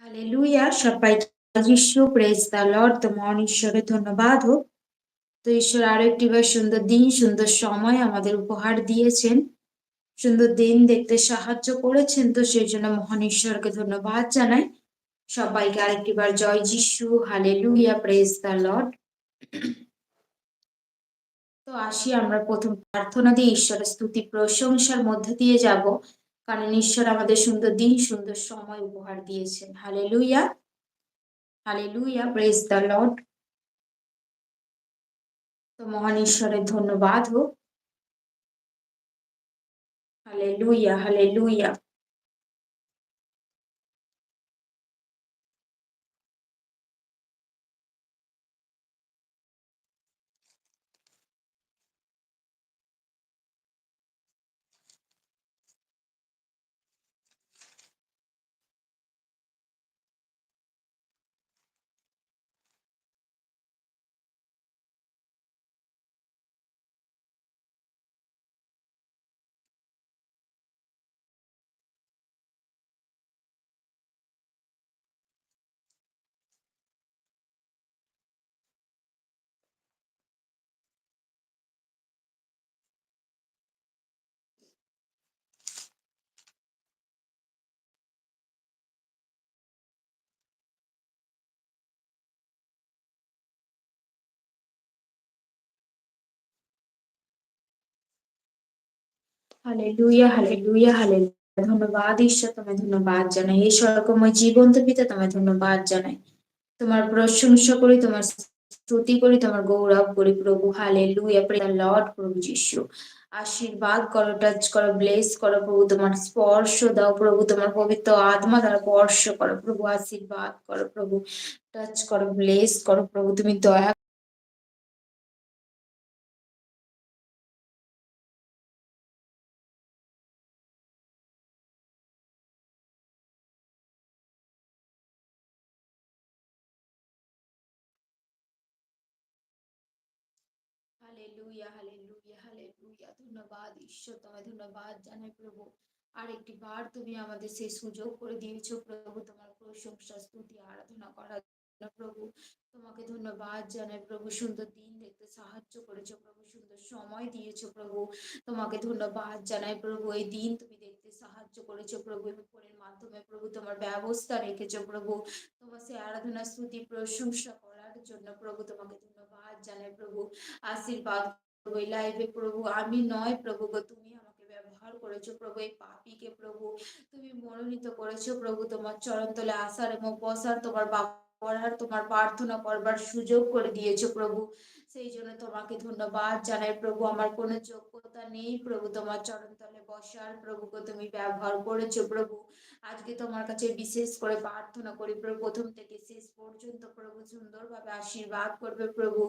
Hallelujah সবাইকে যিশু praise দা Lord তো মহান ঈশ্বরের ধন্যবাদ হোক। তো ঈশ্বর আরও একটি বার সুন্দর দিন, সুন্দর সময় আমাদের উপহার দিয়েছেন। সুন্দর দিন দেখতে সাহায্য করেছেন। তো সেই জন্য মহান ঈশ্বরকে ধন্যবাদ জানাই। সবাইকে আরেকটি বার জয় যিশু। হালেলুয়া প্রেজ দা লর্ড তো আসি আমরা প্রথম প্রার্থনা দিয়ে। ঈশ্বরের স্তুতি প্রশংসার মধ্যে দিয়ে যাব। কারণ ঈশ্বর আমাদের সুন্দর দিন, সুন্দর সময় উপহার দিয়েছেন। হালে লুইয়া হালে লুইয়া প্রেস দ্য লর্ড তো মহান ঈশ্বরের ধন্যবাদ হোক। হালে লুইয়া হালে লুইয়া হালেলুয়া হালেলুয়া হালেলুয়া ধন্যবাদ, ঈশ্বর, তোমায় ধন্যবাদ জানাই। এই জীবন্ত পিতা তোমায় ধন্যবাদ জানাই। তোমার প্রশংসা করি, তোমার স্তুতি করি, তোমার গৌরব করি প্রভু। হালে লুইয়া প্রে লর্ড প্রভু যিশু। আশীর্বাদ করো টাচ করো ব্লেস করো প্রভু। তোমার স্পর্শ দাও প্রভু, তোমার পবিত্র আত্মা দ্বারা স্পর্শ করো প্রভু। আশীর্বাদ করো প্রভু। টাচ করো ব্লেস করো প্রভু। তুমি দয়া হালেলুয়া হালেলুয়া হালেলুয়া ধন্যবাদ ঈশ্বর, তোমায় ধন্যবাদ জানাই প্রভু। আর একটি বার তুমি আমাদের সেই সুযোগ করে দিয়েছ প্রভু, তোমার প্রশংসা, স্তুতি, আরাধনা করার প্রভু। তোমাকে ধন্যবাদ জানাই প্রভু, সুন্দর দিন দেখতে সাহায্য করেছ প্রভু, সুন্দর সময় দিয়েছ প্রভু। তোমাকে ধন্যবাদ জানাই প্রভু, এই দিন তুমি দেখতে সাহায্য করেছ প্রভু ফোনের মাধ্যমে প্রভু তোমার ব্যবস্থা রেখেছো প্রভু। তোমার সে আরাধনা, স্তুতি, প্রশংসা করার জন্য প্রভু তোমাকে ধন্যবাদ জানাই প্রভু। আশীর্বাদ ওই লাইফে প্রভু, আমি নয় প্রভু গো, তুমি আমাকে ব্যবহার করেছ প্রভু, এই পাপিকে প্রভু। তুমি মনোনীত করেছ প্রভু তোমার চরণ তলে আসার এবং বসার তোমার পড়ার, তোমার প্রার্থনা করবার সুযোগ করে দিয়েছ প্রভু। সেই জন্য তোমাকে ধন্যবাদ জানাই প্রভু। আমার কোনো যোগ্যতা নেই প্রভু। তোমার চরণ তলে বসার প্রভুকে তুমি ব্যবহার করেছ প্রভু। আজকে তোমার কাছে বিশেষ করে প্রার্থনা করি প্রভু। প্রথম থেকে শেষ পর্যন্ত প্রভু সুন্দরভাবে আশীর্বাদ করবে প্রভু।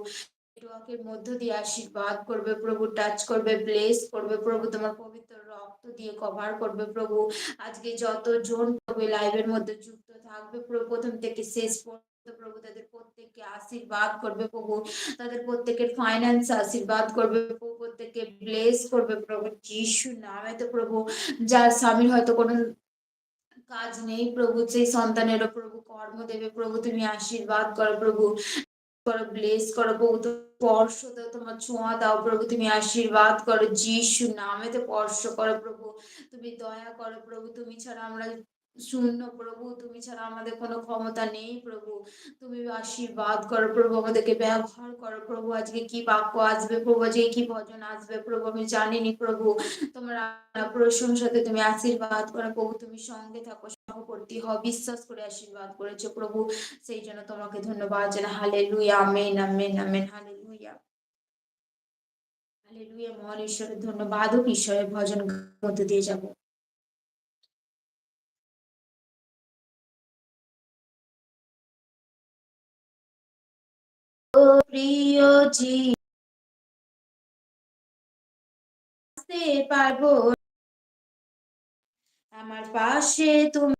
নেটওয়ার্কের মধ্য দিয়ে আশীর্বাদ করবে প্রভু টাচ করবে ব্লেস করবে প্রভু, তোমার পবিত্র রক্ত দিয়ে কভার করবে প্রভু। আজকে যত জন প্রভু লাইভের মধ্যে যুক্ত থাকবে প্রভু, প্রথম থেকে শেষ পর্যন্ত প্রভু তাদের প্রত্যেককে আশীর্বাদ করবে প্রভু। তাদের প্রত্যেকের ফাইন্যান্স আশীর্বাদ করবে প্রভু, প্রত্যেককে ব্লেস করবে প্রভু, যিশু নামে তো প্রভু। যার স্বামীর হয়তো কোনো কাজ নেই প্রভু, সেই সন্তানেরও প্রভু কর্ম দেবে প্রভু, তুমি আশীর্বাদ করো প্রভু। করো ব্লেস করো প্রভু তো স্পর্শ দাও, তোমার ছোঁয়া দাও, প্রভু, তুমি আশীর্বাদ করো, যিশু নামেতে স্পর্শ করো, প্রভু, তুমি দয়া করো, প্রভু, তুমি ছাড়া আমরা শূন্য প্রভু, তুমি ছাড়া আমাদের কোনো ক্ষমতা নেই প্রভু। তুমি আশীর্বাদ করো প্রভু, আমাদেরকে ব্যবহার করো প্রভু। আজকে কি বাক্য আসবে প্রভু? আজকে কি ভজন আসবে প্রভু? আমি জানিনি প্রভু। তোমার প্রশংসাতে তুমি আশীর্বাদ করো প্রভু। তুমি সঙ্গে থাকো সহবর্তী হও, বিশ্বাস করে আশীর্বাদ করেছ প্রভু। সেই জন্য তোমাকে ধন্যবাদ জানা হালে লুইয়া আমেন আমেন আমেন হালে লুইয়া হালে লুইয়া মহান ঈশ্বরের ধন্যবাদ। ও ঈশ্বরের ভজন মধ্যে দিয়ে যাব। প্রিয় জি আমার পাশে তুমি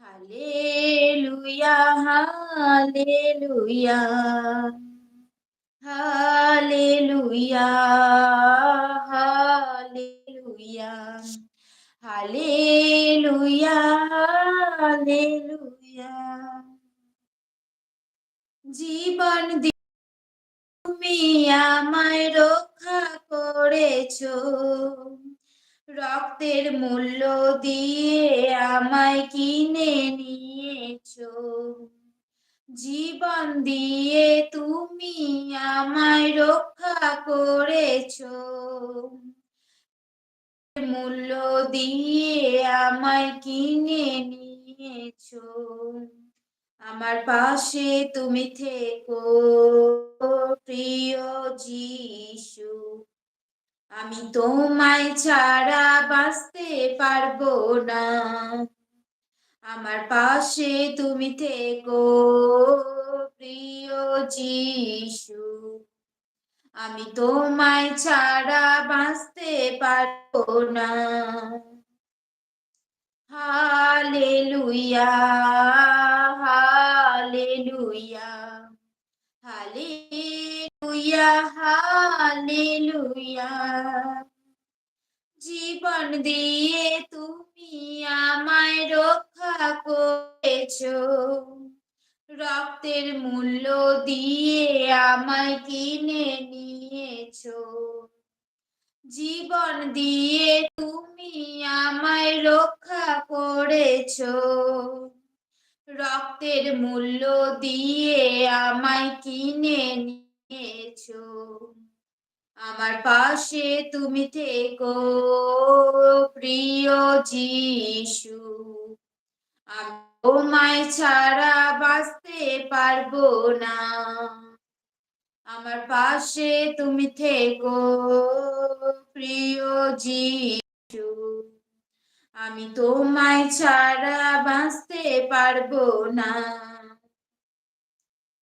Hallelujah, hallelujah. Hallelujah, hallelujah. Hallelujah, hallelujah. জীবন তুমি আমায় রক্ষা করেছ রক্তের মূল্য দিয়ে আমায় কিনে নিয়েছো। জীবন দিয়ে তুমি আমায় রক্ষা করেছ। মূল্য দিয়ে আমায় কিনে নিয়েছো। আমার পাশে তুমি থেকো, প্রিয় যিশু। আমি তোমায় ছাড়া বাঁচতে পারব না। আমার পাশে তুমি থেকো, প্রিয় যিশু। আমি তোমায় ছাড়া বাঁচতে পারব না। Hallelujah hallelujah. হালেলুয়া জীবন দিয়ে তুমি আমায় রক্ষা করেছ। রক্তের মূল্য দিয়ে আমায় কিনে নিয়েছো। জীবন দিয়ে তুমি আমায় রক্ষা করেছ। রক্তের মূল্য দিয়ে আমায় কিনে নিয়েছো। আমার পাশে তুমি থেকো, প্রিয় যিশু। আমি তোমায় ছাড়া বাঁচতে পারব না। আমার পাশে তুমি থেকো, প্রিয় যিশু। আমি তোমায় ছাড়া বাঁচতে পারব না।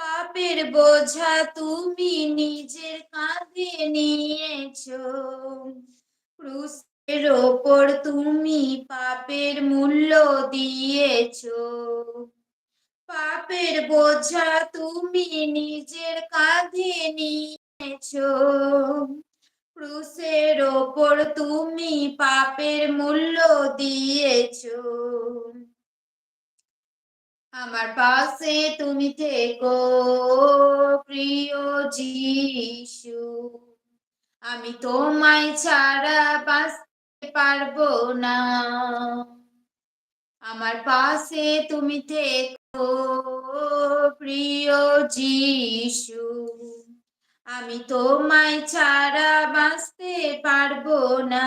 পাপের বোঝা তুমি নিজের কাঁধে নিয়েছো। ক্রুশের ওপর তুমি পাপের মূল্য দিয়েছ। পাপের বোঝা তুমি নিজের কাঁধে নিয়েছো। ক্রুশের ওপর তুমি পাপের মূল্য দিয়েছ। আমার পাশে তুমি থেকো, প্রিয় যিশু। আমি তোমায় ছাড়া বাঁচতে পারব না। আমার পাশে তুমি থেকো, প্রিয় যিশু। আমি তোমায় ছাড়া বাঁচতে পারব না।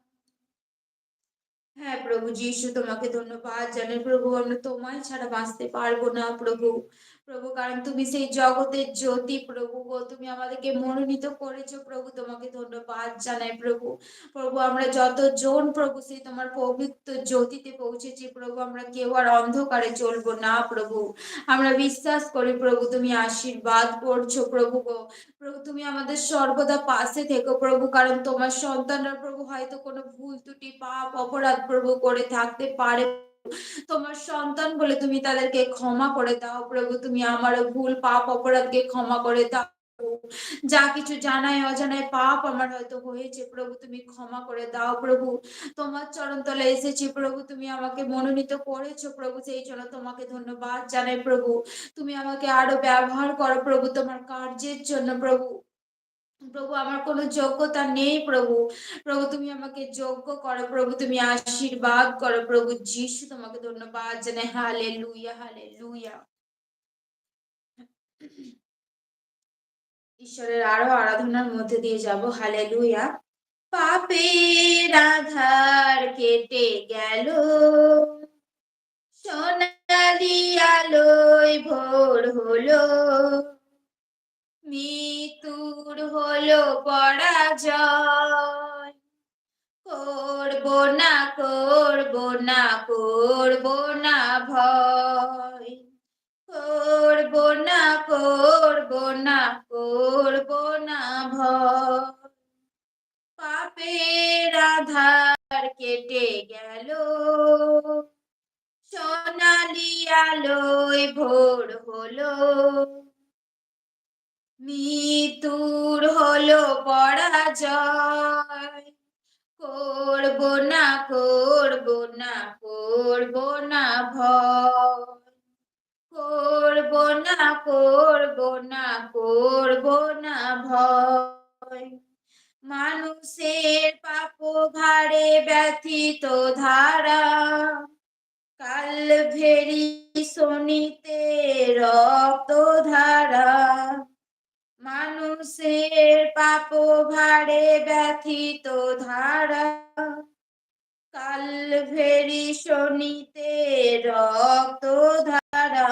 হ্যাঁ প্রভু যীশু তোমাকে ধন্যবাদ জানাই। প্রভু আমরা তোমায় ছাড়া বাঁচতে পারব না প্রভু। প্রভু, কারণ তুমি সেই জগতের জ্যোতি প্রভু গো। তুমি আমাদেরকে মনোনীত করেছ প্রভু, তোমাকে ধন্যবাদ জানাই প্রভু। প্রভু, আমরা যতজন প্রভু সেই তোমার পবিত্র জ্যোতিতে পৌঁছেছি প্রভু, আমরা কেউ আর অন্ধকারে চলবো না প্রভু। আমরা বিশ্বাস করি প্রভু, তুমি আশীর্বাদ করছ প্রভু গো। প্রভু, তুমি আমাদের সর্বদা পাশে থেকো প্রভু, কারণ তোমার সন্তানরা প্রভু হয়তো কোনো ভুল ত্রুটি, পাপ, অপরাধ প্রভু করে থাকতে পারে তোমার সন্তান বলে তুমি তাদেরকে ক্ষমা করে দাও, প্রভু, তুমি আমার ভুল পাপ অপরাধকে ক্ষমা করে দাও। যা কিছু জানাই অজানায় পাপ আমার হয়তো হয়েছে, প্রভু, তুমি ক্ষমা করে দাও, প্রভু। তোমার চরণ তলে এসেছি, প্রভু, তুমি আমাকে মনোনীত করেছ, প্রভু, সেই জন্য তোমাকে ধন্যবাদ জানাই, প্রভু। তুমি আমাকে আরও ব্যবহার করো, প্রভু, তোমার কার্যের জন্য, প্রভু। প্রভু, আমার কোনো যোগ্যতা নেই প্রভু। প্রভু, তুমি আমাকে যোগ্য করো প্রভু, তুমি আশীর্বাদ করো প্রভু যিশু, তোমাকে ধন্যবাদ জানাই। হালে লুইয়া হালে লুইয়া ঈশ্বরের আরও আরাধনার মধ্যে দিয়ে যাব। হালে লুইয়া পাপের আধার কেটে গেল। সোনালি আলোয় ভোর হলো। মৃত্যুর হলো পরাজয়। করব না করব না করব না ভয়। করব না করব না করব না ভয়। পাপের আধার কেটে গেল। সোনালি আলোয় ভোর হলো। মৃত্যুর হলো পরাজয়। করব না করব না করব না ভয়। করব না করব না করব না ভয়। মানুষের পাপ ভারে ব্যথিত ধারা। কাল ভেরি শনিতে রক্ত ধারা মানুষের পাপ ভারে ব্যথিত ধারা। কাল ভেরি শনিতে রক্ত ধারা।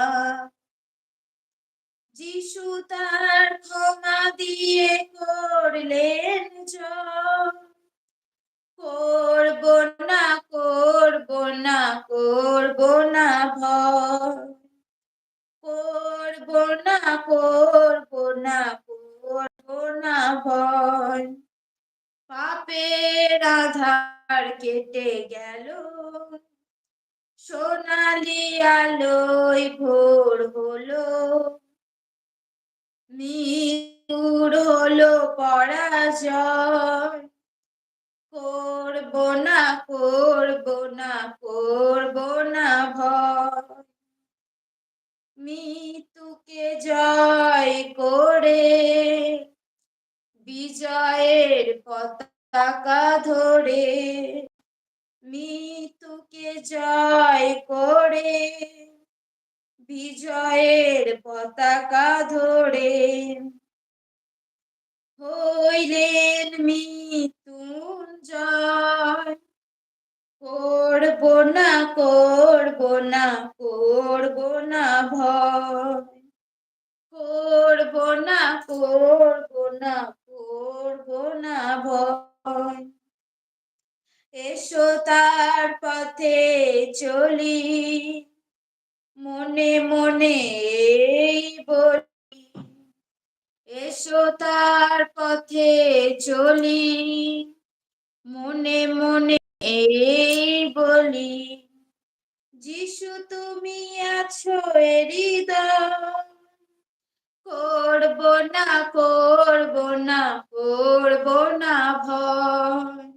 যিশু তার ক্ষমা দিয়ে করলেন করব না করব না করব না ভয়। করব না করব না করব না ভয়। পাপের আধার কেটে গেল, সোনালি আলোয় ভোর হলো। মৃত্যুর হলো পরাজয়। করব না করব না করব না ভয়। মৃত্যুকে জয় করে বিজয়ের পতাকা ধরে মৃত্যুকে জয় করে বিজয়ের পতাকা ধরে হইলেন মৃত্যুঞ্জয়। করব না করব না করব না ভয়। করব না করব না করব না ভয়। এসো তার পথে চলি। মনে মনে বলি। এসো তার পথে চলি। মনে মনে এই বলি, যিশু তুমি আছো হৃদয়। করব না করব না করব না ভয়।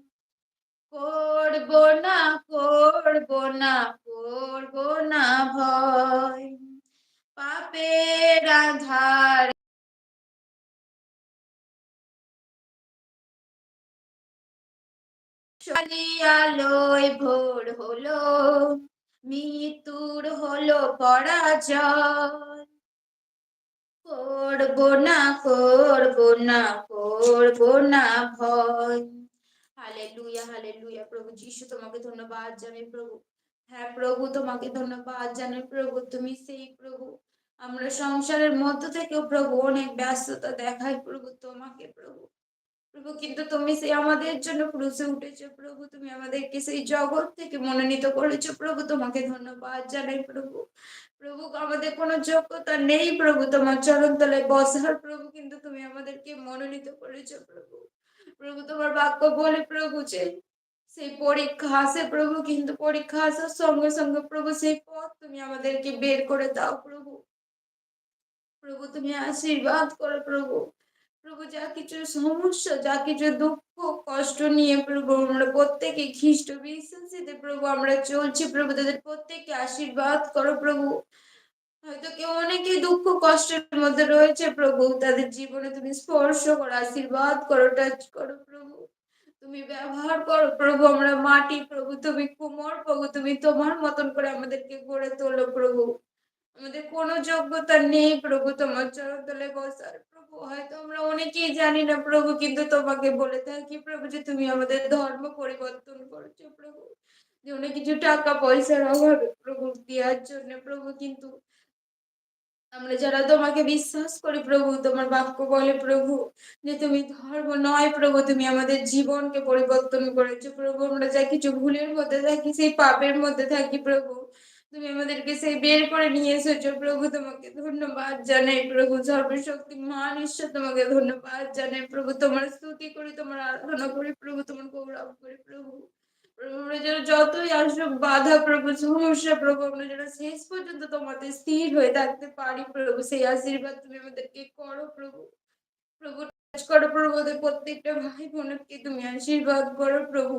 করব না করব না করব না ভয়। পাপের আধার আলোয় ভোর হলো, মৃত্যুর হলো না না না ভয়। হালে লুইয়া হালে লুইয়া প্রভু যিশু, তোমাকে ধন্যবাদ জানাই প্রভু। হ্যাঁ প্রভু, তোমাকে ধন্যবাদ জানাই প্রভু, তুমি সেই প্রভু। আমরা সংসারের মধ্য থেকেও প্রভু অনেক ব্যস্ততা দেখাই প্রভু, তোমাকে প্রভু। প্রভু, কিন্তু তুমি সেই আমাদের জন্য ক্রুশে উঠেছো প্রভু। তুমি আমাদেরকে সেই জগৎ থেকে মনোনীত করেছ প্রভু। তোমাকে ধন্যবাদ জানাই প্রভু। প্রভু, আমাদের কোনো যোগ্যতা নেই প্রভু। তোমার চরণ তলায় বসার প্রভু, কিন্তু তুমি আমাদেরকে মনোনীত করেছ প্রভু। প্রভু, তোমার বাক্য বলে প্রভু যে, সেই পরীক্ষা আসে প্রভু, কিন্তু পরীক্ষা আসার সঙ্গে সঙ্গে প্রভু, সেই পথ তুমি আমাদেরকে বের করে দাও প্রভু। প্রভু, তুমি আশীর্বাদ করো প্রভু। প্রভু, যা কিছু সমস্যা, যা কিছু দুঃখ, কষ্ট নিয়ে প্রভু, আমরা প্রত্যেকে খ্রিস্ট বিশ্বাসীতে প্রভু, আমরা চলছি প্রভু, তাদের প্রত্যেককে আশীর্বাদ করো প্রভু। হয়তো কেউ অনেকেই দুঃখ, কষ্টের মধ্যে রয়েছে প্রভু, তাদের জীবনে তুমি স্পর্শ করো, আশীর্বাদ করো টাচ করো প্রভু। তুমি ব্যবহার করো প্রভু, আমরা মাটি প্রভু, তুমি কুমোর প্রভু, তুমি তোমার মতন করে আমাদেরকে গড়ে তোলো প্রভু। আমাদের কোনো যোগ্যতা নেই, প্রভু তোমার চরতলে বসার প্রভু, হয়তো আমরা অনেকেই জানি না প্রভু, কিন্তু তোমাকে বলে থাকি প্রভু যে তুমি আমাদের ধর্ম পরিবর্তন করেছ প্রভু। যে অনেক কিছু টাকা পয়সার অভাবে প্রভু দেওয়ার জন্য প্রভু, কিন্তু আমরা যারা তোমাকে বিশ্বাস করি প্রভু, তোমার বাক্য বলে প্রভু যে তুমি ধর্ম নয় প্রভু, তুমি আমাদের জীবনকে পরিবর্তন করেছ প্রভু। আমরা যা কিছু ভুলের মধ্যে থাকি, সেই পাপের মধ্যে থাকি প্রভু। তুমি আমাদেরকে সেই বের করে নিয়ে এসেছ, প্রভু তোমাকে ধন্যবাদ জানাই, প্রভু সর্বশক্তি মহান ঈশ্বর তোমাকে ধন্যবাদ জানাই, প্রভু তোমার স্তুতি করি, তোমার আরাধনা করি, প্রভু তোমার গৌরব করি, প্রভু। আমরা যেন যতই আসুক বাধা, প্রভু সমস্যা, প্রভু, আমরা যেন শেষ পর্যন্ত তোমাদের স্থির হয়ে থাকতে পারি, প্রভু। সেই আশীর্বাদ তুমি আমাদেরকে করো, প্রভু। প্রভু touch করো, প্রভু। প্রত্যেকটা ভাই বোনকে তুমি আশীর্বাদ করো, প্রভু।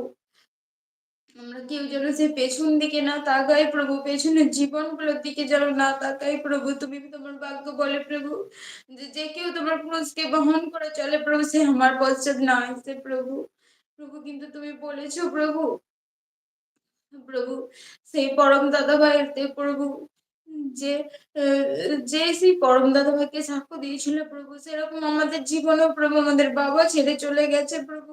আমরা কেউ যেন সে পেছন দিকে না তাকাই প্রভু পেছনের জীবনগুলোর দিকে যেন না তাকাই প্রভু, তুমি তোমার ভাগ্য বলে প্রভু? যে কেউ তোমার ক্রুশকে বহন করে চলে প্রভু, সে আমার পশ্চাৎ না আসে প্রভু। প্রভু, কিন্তু তুমি বলেছ প্রভু। প্রভু, সেই পরম দাদা ভাইয়ের প্রভু, যে যে সেই পরম দাদা ভাইকে সাক্ষ্য দিয়েছিল প্রভু, সেরকম আমাদের জীবনেও প্রভু আমাদের বাবা ছেড়ে চলে গেছে প্রভু।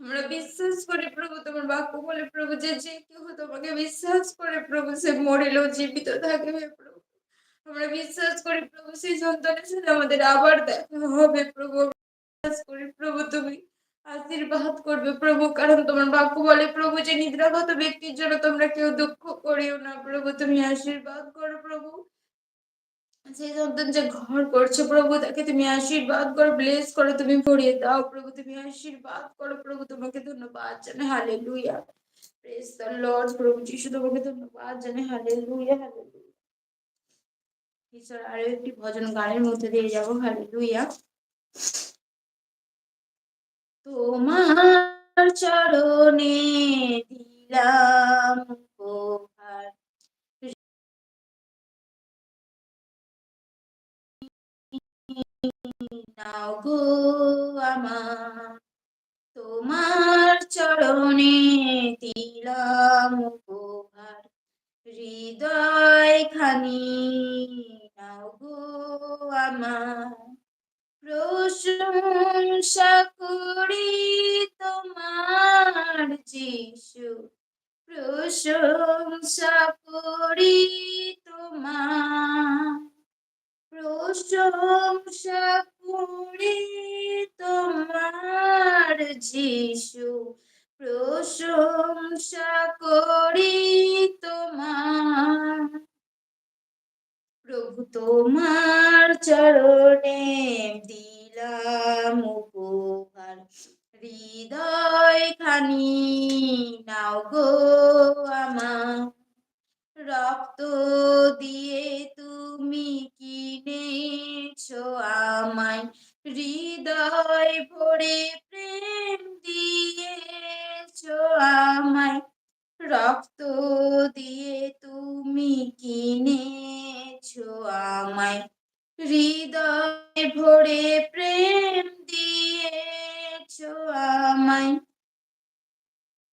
আমরা বিশ্বাস করি প্রভু তোমার বাক্য বলে প্রভু, যে যে কেউ তোমাকে বিশ্বাস করে প্রভু, সে মরিলেও জীবিত থাকবে প্রভু। আমরা বিশ্বাস করি প্রভু, সেই সন্তানের সাথে আমাদের আবার দেখা হবে প্রভু। বিশ্বাস করি প্রভু, তুমি আশীর্বাদ করবে প্রভু, কারণ তোমার বাক্য বলে প্রভু, যে নিদ্রাগত ব্যক্তির জন্য তোমরা কেউ দুঃখ করিও না প্রভু, তুমি আশীর্বাদ করো প্রভু। যে ঘর করছে প্রভু, তাকে তুমি আশীর্বাদ করো ব্লেস করো, তুমি ভরিয়ে দাও প্রভু, তুমি আশীর্বাদ করো প্রভু, তোমাকে ধন্যবাদ জানে হালে লুইয়া প্রেস লর্ড প্রভু যিশু, তোমাকে ধন্যবাদ জানে হালে লুইয়া হালে ঈশ্বর আরও একটি ভজন গানের মধ্যে দিয়ে যাব হালে লুইয়া তোমার চরণে দিলাম নাও গো আমার। তোমার চরণে দিলাম উপহার। হৃদয় খানি নাও গো আমার। প্রশংসা করি তোমার যিশু। প্রশংসা করি তোমার। প্রশংসা করি তোমার যিশু, প্রশংসা করি তোমার। প্রভু তোমার চরণে দিলাম উপহার। হৃদয় খানি নাও গো আমার রক্ত দিয়ে তুমি কিনেছ আমায়। হৃদয় ভরে প্রেম দিয়েছ আমায়। রক্ত দিয়ে তুমি কিনেছ আমায়। হৃদয় ভরে প্রেম দিয়েছ আমায়।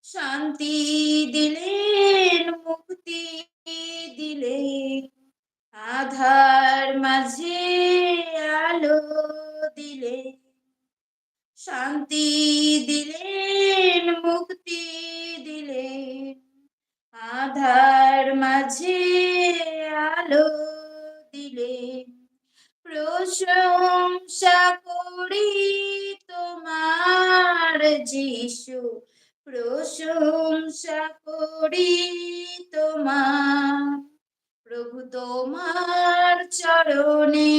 শান্তি দিলেন মুক্তি দিলেন আধার মাঝে আলো দিলে, শান্তি দিলেন, মুক্তি দিলেন। আধার মাঝে আলো দিলেন, প্রশংসা করি তোমার যিশু। প্রশংসা করি তোমার। প্রভু তোমার চরণে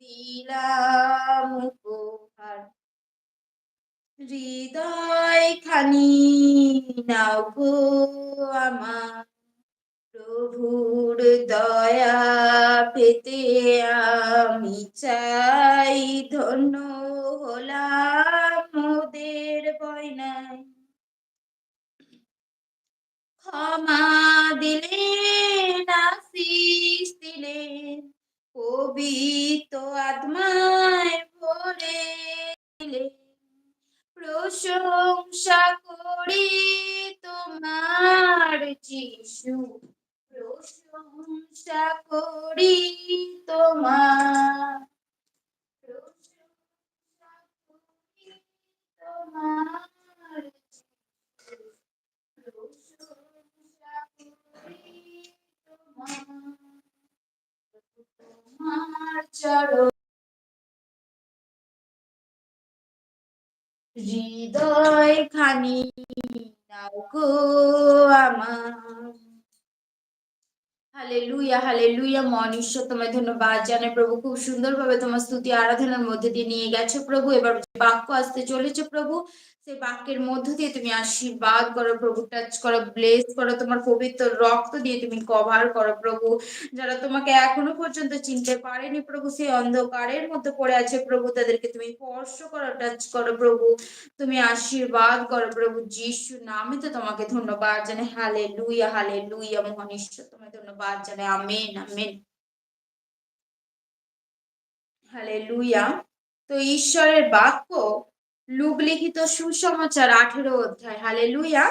দিলাম উপহার। হৃদয় খানি নাও গো আমার। প্রভুর দয়া পেতে আমি চাই ধন্য। ক্ষমা দিলেন আশিস দিলেন, পবিত্র আত্মায় ভরে দিলে প্রশংসা করি তোমার যিশু, প্রশংসা করি তোমার, প্রশংসা করি তোমার। তোমার চরণ হৃদয় খানি নাও আমার। হালেলুয়া হালেলুয়া মন ঈশ্বর তোমায় ধন্যবাদ জানাই প্রভু। খুব সুন্দরভাবে তোমার স্তুতি আরাধনার মধ্যে দিয়ে নিয়ে গেছো প্রভু। এবার বাক্য আসতে চলেছে প্রভু সেই বাক্যের মধ্য দিয়ে তুমি আশীর্বাদ করো প্রভু টাচ করো ব্লেস করো, তোমার পবিত্র রক্ত দিয়ে তুমি কভার করো প্রভু। যারা তোমাকে এখনও পর্যন্ত চিনতে পারেনি প্রভু, সেই অন্ধকারের মধ্যে পড়ে আছে প্রভু, তাদেরকে তুমি স্পর্শ করো টাচ করো প্রভু। তুমি আশীর্বাদ করো প্রভু, যিশু নামে তো তোমাকে ধন্যবাদ জানে হালে লুইয়া হালে লুইয়া মহান ঈশ্বর তোমায় ধন্যবাদ জানে আমেন আমেন হালে লুইয়া তো ঈশ্বরের বাক্য লুক লিখিত সুসমাচার আঠেরো অধ্যায়। হালে লুইয়া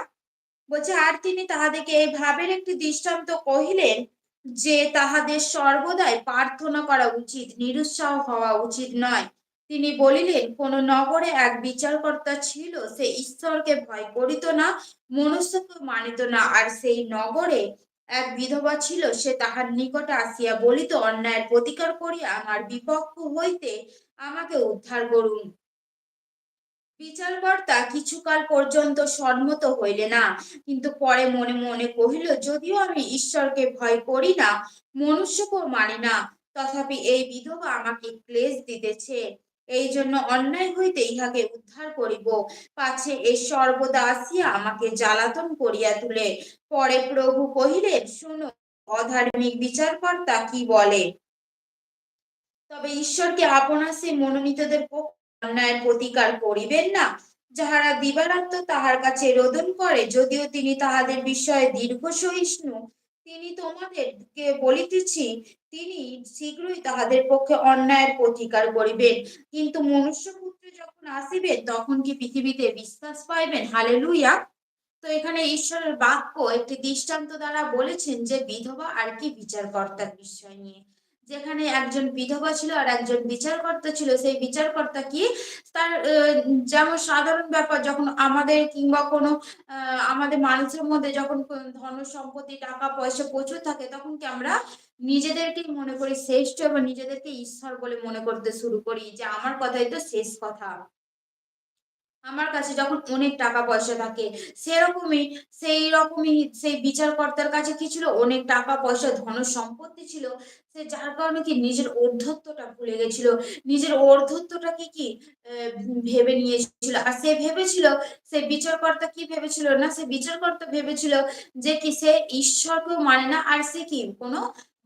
বলছে, আর তিনি তাহাদেরকে এই ভাবের একটি দৃষ্টান্ত কহিলেন যে, তাহাদের সর্বদাই প্রার্থনা করা উচিত, নিরুৎসাহ হওয়া উচিত নয়। তিনি বলিলেন, কোন নগরে এক বিচারকর্তা ছিল, সে ঈশ্বরকে ভয় করিত না মনুষ্যকে মানিত না, আর সেই নগরে এক বিধবা ছিল, সে তাহার নিকটে আসিয়া বলিত, অন্যায়ের প্রতিকার করিয়া আমার বিপক্ষ হইতে আমাকে উদ্ধার করুন। বিচারকর্তা কিছুকাল পর্যন্ত সম্মত হইলে না। কিন্তু পরে মনে মনে কহিল, যদিও আমি ঈশ্বরকে ভয় করি না, মনুষ্যকেও মানি না, তথাপি এই বিধবা আমাকে ক্লেশ দিতেছে। এই জন্য অন্যায় হইতে ইহাকে উদ্ধার করিব। পাছে এ সর্বদা আসিয়া আমাকে জ্বালাতন করিয়া তুলে। পরে প্রভু কহিলেন, শুনো, অধার্মিক বিচারকর্তা কি বলে? তবে ঈশ্বরকে আপনার সেই মনোনীতদের পক্ষে অন্যায়ের প্রতিকার করিবেন না। যাহারা দিবারাত্ম তাহার কাছে রোদন করে, যদিও তিনি তাহাদের বিষয়ে দীর্ঘ সহিষ্ণু, তিনি তোমাদেরকে বলিতেছি, তিনি শীঘ্রই তাহাদের পক্ষে অন্যায়ের প্রতিকার করিবেন। কিন্তু মনুষ্য পুত্র যখন আসিবেন, তখন কি পৃথিবীতে বিশ্বাস পাইবেন? হালে লুইয়া তো এখানে ঈশ্বরের বাক্য একটি দৃষ্টান্ত দ্বারা বলেছেন যে, বিধবা আর কি বিচারকর্তার বিষয় নিয়ে। যেখানে একজন বিধবা ছিল আর একজন বিচারকর্তা ছিল, সেই বিচারকর্তা কি তার যেমন সাধারণ ব্যাপার, যখন আমাদের কিংবা কোনো আমাদের মানুষের মধ্যে যখন ধন সম্পত্তি, টাকা, পয়সা প্রচুর থাকে, তখন কি আমরা নিজেদেরকেই মনে করি শ্রেষ্ঠ এবং নিজেদেরকে ঈশ্বর বলে মনে করতে শুরু করি? যে আমার কথাই তো শেষ কথা। আমার কাছে যখন অনেক টাকা পয়সা থাকে, সেরকমই সেই রকমই সেই বিচারকর্তার কাছে কি ছিল? অনেক টাকা পয়সা, ধন সম্পত্তি ছিল। সে যার কারণে কি নিজের অর্ধত্বটা ভুলে গেছিল? নিজের অর্ধত্বটাকে কি ভেবে নিয়েছিল? আর সে ভেবেছিল, সে বিচারকর্তা কি ভেবেছিল না? সে বিচারকর্তা ভেবেছিল যে কি সে ঈশ্বরকেও মানে না, আর সে কি কোনো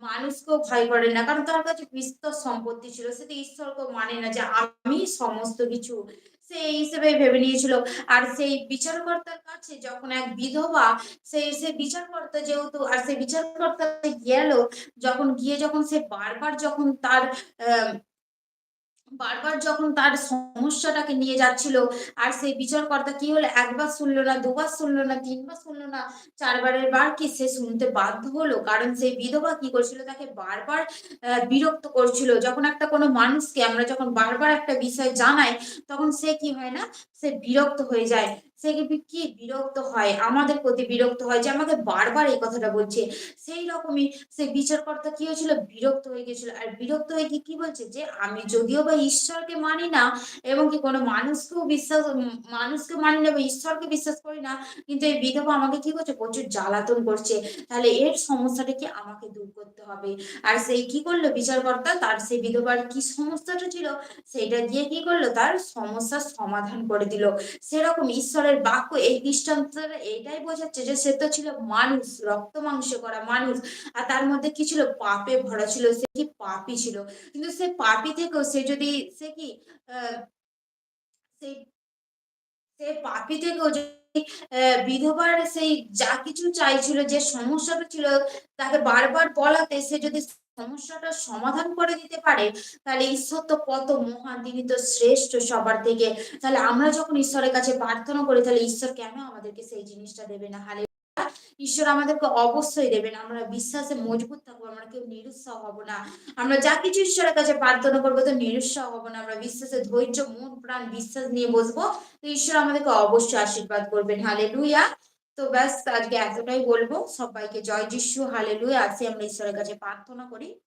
মানুষকেও ভয় করে না। কারণ তার কাছে বিস্তর সম্পত্তি ছিল। সে তো ঈশ্বরকেও মানে না যে আমি সমস্ত কিছু সে এই হিসেবে ভেবে নিয়েছিল। আর সেই বিচারকর্তার কাছে যখন এক বিধবা সেই, সে বিচারকর্তা যেহেতু, আর সেই বিচারকর্তা গেল, যখন গিয়ে যখন সে বারবার যখন তার, আহ বারবার যখন তার সমস্যাটাকে নিয়ে যাচ্ছিল, আর সেই বিচারকর্তা কি হলো, একবার শুনলো না, দুবার শুনলো না, তিনবার শুনলো না, চারবারের বার কি সে শুনতে বাধ্য হলো? কারণ সেই বিধবা কি করছিল? তাকে বারবার বিরক্ত করছিল। যখন একটা কোনো মানুষকে আমরা যখন বারবার একটা বিষয় জানাই, তখন সে কি হয় না, সে বিরক্ত হয়ে যায়। সে কি বিরক্ত হয়? আমাদের প্রতি বিরক্ত হয় যে আমাকে বারবার এই কথাটা বলছে। সেই রকমই সে বিচারকর্তা কি হয়েছিল? বিরক্ত হয়ে গেছিল আর বিরক্ত হয়ে কি কি বলছে? যে আমি যদিও বা ঈশ্বরকে মানি না এবং কি কোনো মানুষকেও বিশ্বাস মানুষকে মানি না বা ঈশ্বরকে বিশ্বাস করি না, কিন্তু এই বিধবা আমাকে কি করছে? প্রচুর জ্বালাতন করছে। তাহলে এর সমস্যাটা কি আমাকে দূর করতে হবে? আর সেই কি করল বিচারকর্তা? তার সেই বিধবার কি সমস্যাটা ছিল? সেটা দিয়ে কি করল? তার সমস্যার সমাধান করে দিল। সেরকম ঈশ্বরের বাক্য এই দৃষ্টান্ত এটাই বোঝাচ্ছে যে সে তো ছিল মানুষ, রক্ত মাংস করা মানুষ। আর তার মধ্যে কি ছিল? পাপে ভরা ছিল, সে কি পাপি ছিল? কিন্তু সে পাপি থেকেও সে যদি সে কি সে পাপি থেকেও বিধবার সেই যা কিছু চাইছিল, যে সমস্যাটা ছিল, তাকে বারবার বলাতে সে যদি সমস্যাটার সমাধান করে দিতে পারে, তাহলে ঈশ্বর তো কত মহান, তিনি তো শ্রেষ্ঠ সবার থেকে। তাহলে আমরা যখন ঈশ্বরের কাছে প্রার্থনা করি, তাহলে ঈশ্বর কেন আমাদেরকে সেই জিনিসটা দেবে না? হালে ঈশ্বর আমাদেরকে অবশ্যই দেবেন আমরা বিশ্বাসে মজবুত থাকব, আমরা কেউ নিরুৎসাহ হব না। আমরা যা কিছু ঈশ্বরের কাছে প্রার্থনা করব, তো নিরুৎসাহ হব না। আমরা বিশ্বাসে ধৈর্য, মন, প্রাণ, বিশ্বাস নিয়ে বসবো, তো ঈশ্বর আমাদেরকে অবশ্যই আশীর্বাদ করবেন। হালে লুইয়া তো ব্যাস, আজকে এতটাই বলব। সবাইকে জয় যিশু হালে লুইয়া আসি আমরা ঈশ্বরের কাছে প্রার্থনা করি।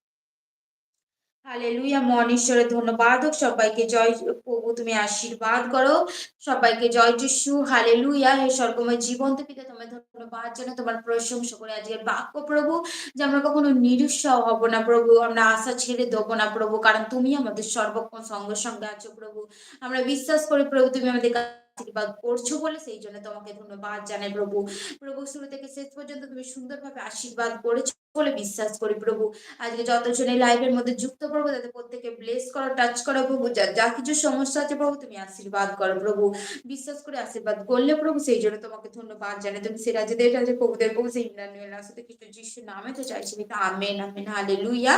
হালেলুয়া মন ঈশ্বরের ধন্যবাদ হোক। সবাইকে জয় প্রভু, তুমি আশীর্বাদ করো। সবাইকে জয় যিশু, হালেলুয়া। হে স্বর্গময় জীবন্ত পিতা, তোমার ধন্যবাদ যেন তোমার প্রশংসা করে আজকের বাক্য, প্রভু, যে আমরা কখনো নিরুৎসাহ হব না, প্রভু। আমরা আশা ছেড়ে দেবো না, প্রভু। কারণ তুমি আমাদের সর্বক্ষণ সঙ্গে সঙ্গে আছো, প্রভু। আমরা বিশ্বাস করি, প্রভু, তুমি আমাদের আশীর্বাদ করছ বলে সেই জন্য তোমাকে ধন্যবাদ জানাই প্রভু। প্রভু, শুরু থেকে শেষ পর্যন্ত তুমি সুন্দরভাবে আশীর্বাদ করেছ বলে বিশ্বাস করি প্রভু। আজকে যতজন এই লাইভের মধ্যে যুক্ত করব তাদের প্রত্যেকে ব্লেস করো টাচ করো প্রভু। যা কিছু সমস্যা আছে প্রভু, তুমি আশীর্বাদ করো প্রভু। বিশ্বাস করে আশীর্বাদ করলে প্রভু, সেই জন্য তোমাকে ধন্যবাদ জানাই। তুমি সে রাজ্যদের রাজে প্রভুদের প্রভু সেই ইন্দ্রানুয়েল রাস্তাতে কিছু যিশু নামে তো চাইছি। আমেন আমেন হালে লুইয়া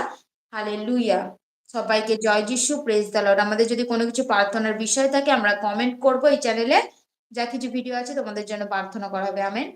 হালে লুইয়া সবাইকে জয় যিশু প্রেস দালর আমাদের যদি কোনো কিছু প্রার্থনার বিষয় থাকে, আমরা কমেন্ট করব এই চ্যানেলে যা কিছু ভিডিও আছে, তোমাদের জন্য প্রার্থনা করা হবে। আমেন